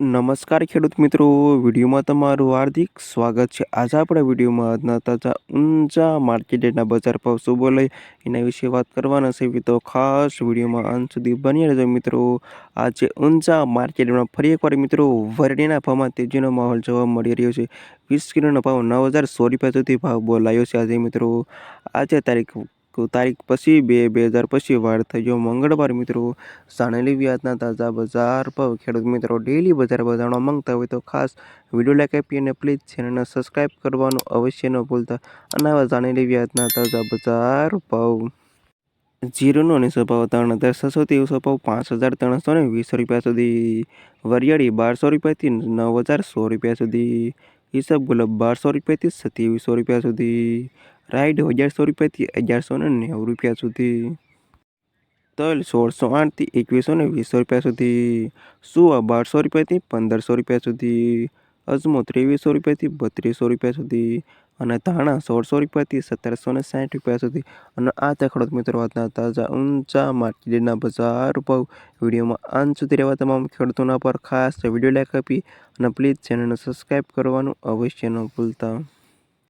નમસ્કાર ખેડૂત મિત્રો, વિડીયોમાં તમારું હાર્દિક સ્વાગત છે. આજે આપણે વિડીયોમાં આજના તાજા ઊંચા માર્કેટના બજાર ભાવ શું બોલે એના વિશે વાત કરવાના છે. તો ખાસ વિડીયોમાં અંત સુધી બની રહેજો મિત્રો. આજે ઊંચા માર્કેટમાં ફરી એકવાર મિત્રો વરણીના ભાવમાં તેજીનો માહોલ જોવા મળી રહ્યો છે. વીસ કિલોનો ભાવ નવ હજાર સો રૂપિયા સુધી ભાવ બોલાયો છે આજે મિત્રો. આજે તારીખ તારીખ પછી બે બે હજાર પછી વાર થયો મંગળવાર મિત્રો જાણેલી વ્યાજના તાજા બજાર ભાવ. ખેડૂત મિત્રો ડેલી બજાર બજારણો માંગતા હોય તો ખાસ વીડિયો લાઈક આપી અને પ્લીઝ ચેનલને સબસ્ક્રાઈબ કરવાનું અવશ્ય ન ભૂલતા. અને આવા જાણેલી વ્યાજના તાજા બજાર ભાવ. જીરુનો નીચો ભાવ ત્રણ હજાર છસો ત્રેવીસો ભાવ પાંચ હજાર ત્રણસો ને વીસ રૂપિયા સુધી. વરિયાળી બારસો રૂપિયાથી નવ હજાર સો રૂપિયા સુધી. હિસાબ ગુલાબ બારસો રૂપિયાથી સત્યાવીસો રૂપિયા સુધી. રાઈડ અગિયારસો રૂપિયાથી અગિયારસો ને નેવું રૂપિયા સુધી. તલ સોળસો આઠથી એકવીસો ને વીસો રૂપિયા સુધી. સુવા બારસો રૂપિયાથી પંદરસો રૂપિયા સુધી. અજમો ત્રેવીસો રૂપિયાથી બત્રીસો રૂપિયા સુધી. અને ધાણા સોળસો રૂપિયાથી સત્તરસો ને સાઠ રૂપિયા સુધી. અને આ તે ખેડૂત મિત્રો વાતના તાજા ઊંચા માર્કેટના બજાર ભાવ વિડીયોમાં અંત સુધી રહેવા તમામ ખેડૂતોના પર ખાસ વીડિયો લાઈક આપી અને પ્લીઝ ચેનલને સબસ્ક્રાઈબ કરવાનું અવશ્ય ન ભૂલતા.